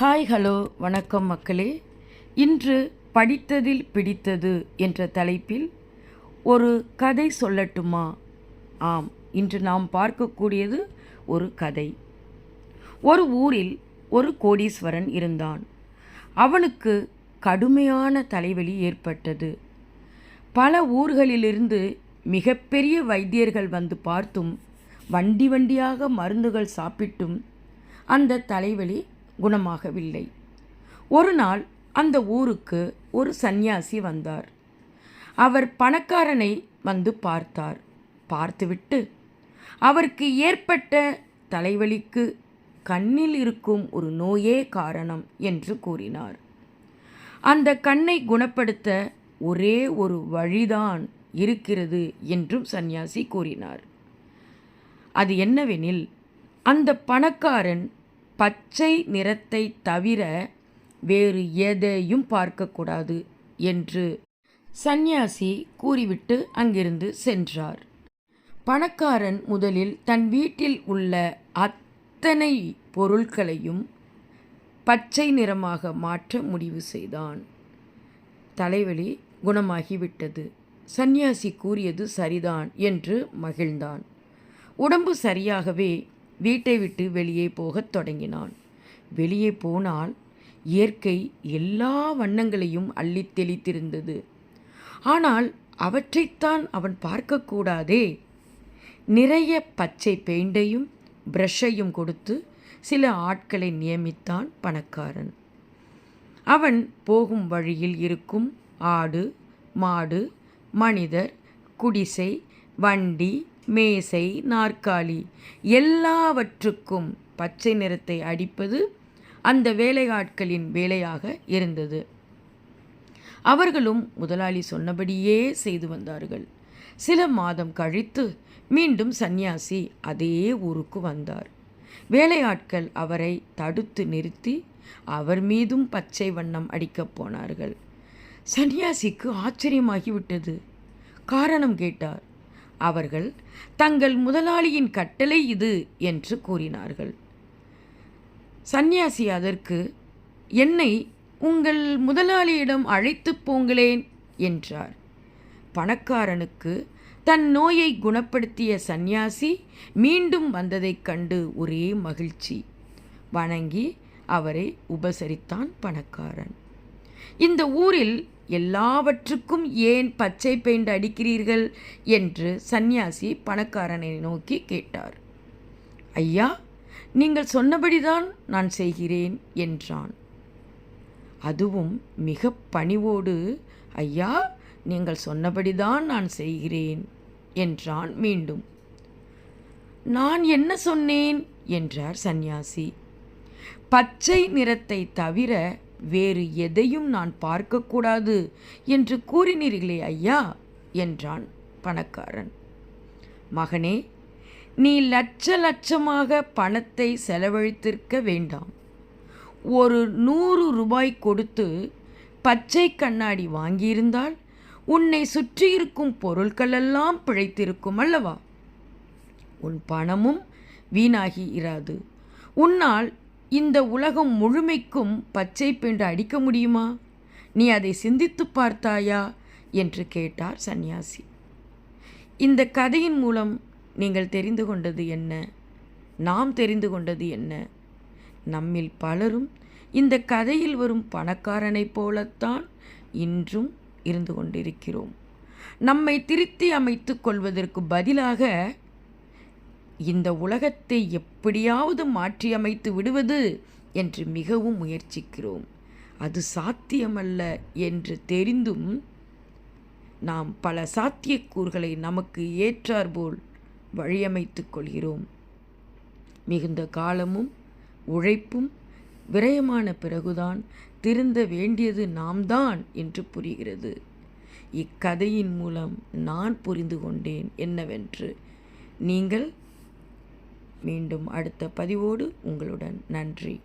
Hi hello வணக்கம் மக்களே. இன்று படித்ததில் பிடித்தது என்ற தலைப்பில் ஒரு கதை சொல்லட்டுமா? ஆம் இன்று நாம் பார்க்கக்கூடியது ஒரு கதை. ஒரு ஊரில் ஒரு கோடீஸ்வரன் இருந்தான். அவனுக்கு கடுமையான தலைவலி ஏற்பட்டது. பல ஊர்களிலிருந்து மிகப்பெரிய வைத்தியர்கள் வந்து பார்த்தும் வண்டி வண்டியாக மருந்துகள் சாப்பிட்டும் அந்த தலைவலி குணமாகவில்லை. ஒரு நாள் அந்த ஊருக்கு ஒரு சந்நியாசி வந்தார். அவர் பணக்காரனை வந்து பார்த்தார். பார்த்துவிட்டு அவருக்கு ஏற்பட்ட தலைவலிக்கு கண்ணில் இருக்கும் ஒரு நோயே காரணம் என்று கூறினார். அந்த கண்ணை குணப்படுத்த ஒரே ஒரு வழிதான் இருக்கிறது என்றும் சந்நியாசி கூறினார். அது என்னவெனில் அந்த பணக்காரன் பச்சை நிறத்தை தவிர வேறு எதையும் பார்க்கக்கூடாது என்று சந்நியாசி கூறிவிட்டு அங்கிருந்து சென்றார். பணக்காரன் முதலில் தன் வீட்டில் உள்ள அத்தனை பொருட்களையும் பச்சை நிறமாக மாற்ற முடிவு செய்தான். தலைவலி குணமாகிவிட்டது. சந்நியாசி கூறியது சரிதான் என்று மகிழ்ந்தான். உடம்பு சரியாகவே வீட்டை விட்டு வெளியே போகத் தொடங்கினான். வெளியே போனால் இயற்கை எல்லா வண்ணங்களையும் அள்ளித் தெளித்திருந்தது. ஆனால் அவற்றைத்தான் அவன் பார்க்கக்கூடாதே நிறைய பச்சை பெயிண்டையும் ப்ரஷ்ஷையும் கொடுத்து சில ஆட்களை நியமித்தான் பணக்காரன். அவன் போகும் வழியில் இருக்கும் ஆடு மாடு மனிதர் குடிசை வண்டி மேசை நாற்காலி எல்லாவற்றுக்கும் பச்சை நிறத்தை அடிப்பது அந்த வேலையாட்களின் வேலையாக இருந்தது. அவர்களும் முதலாளி சொன்னபடியே செய்து வந்தார்கள். சில மாதம் கழித்து மீண்டும் சந்நியாசி அதே ஊருக்கு வந்தார். வேலையாட்கள் அவரை தடுத்து நிறுத்தி அவர் மீதும் பச்சை வண்ணம் அடிக்கப் போனார்கள். சன்னியாசிக்கு ஆச்சரியமாகிவிட்டது. காரணம் கேட்டார். அவர்கள் தங்கள் முதலாளியின் கட்டளை இது என்று கூறினார்கள். சந்நியாசி அதற்கு என்னை உங்கள் முதலாளியிடம் அழைத்து போங்களேன் என்றார். பணக்காரனுக்கு தன் நோயை குணப்படுத்திய சந்நியாசி மீண்டும் வந்ததைக் கண்டு ஒரே மகிழ்ச்சி. வணங்கி அவரை உபசரித்தான் பணக்காரன். இந்த ஊரில் எல்லாவற்றுக்கும் ஏன் பச்சை பெயிண்ட் அடிக்கிறீர்கள்? என்று சந்நியாசி பணக்காரனை நோக்கி கேட்டார். ஐயா நீங்கள் சொன்னபடிதான் நான் செய்கிறேன் என்றான். அதுவும் மிக பணிவோடு ஐயா நீங்கள் சொன்னபடிதான் நான் செய்கிறேன் என்றான் மீண்டும். நான் என்ன சொன்னேன்? என்றார் சந்நியாசி பச்சை நிறத்தை தவிர வேறு எதையும் நான் பார்க்கக்கூடாது என்று கூறினீர்களே ஐயா என்றான் பணக்காரன். மகனே நீ லட்ச லட்சமாக பணத்தை செலவழித்திருக்க வேண்டாம். ஒரு நூறு ரூபாய் கொடுத்து பச்சை கண்ணாடி வாங்கியிருந்தால் உன்னை சுற்றியிருக்கும் பொருட்களெல்லாம் பிழைத்திருக்கும் அல்லவா? உன் பணமும் வீணாகி இராது. உன்னால் இந்த உலகம் முழுமைக்கும் பச்சை பெண்டு அடிக்க முடியுமா? நீ அதை சிந்தித்து பார்த்தாயா? என்று கேட்டார் சந்நியாசி. இந்த கதையின் மூலம் நீங்கள் தெரிந்து கொண்டது என்ன? நாம் தெரிந்து கொண்டது என்ன? நம்மில் பலரும் இந்த கதையில் வரும் பணக்காரனைப் போலத்தான் இன்றும் இருந்து கொண்டிருக்கிறோம். நம்மை திருத்தி அமைத்து கொள்வதற்கு பதிலாக இந்த உலகத்தை எப்படியாவது மாற்றியமைத்து விடுவது என்று மிகவும் முயற்சிக்கிறோம். அது சாத்தியமல்ல என்று தெரிந்தும் நாம் பல சாத்தியக்கூறுகளை நமக்கு ஏற்றாற்போல் வழியமைத்து கொள்கிறோம். மிகுந்த காலமும் உழைப்பும் விரயமான பிறகுதான் திருந்த வேண்டியது நாம் தான் என்று புரிகிறது. இக்கதையின் மூலம் நான் புரிந்து கொண்டேன் என்னவென்று. நீங்கள் மீண்டும் அடுத்த பதிவோடு உங்களுடன். நன்றி.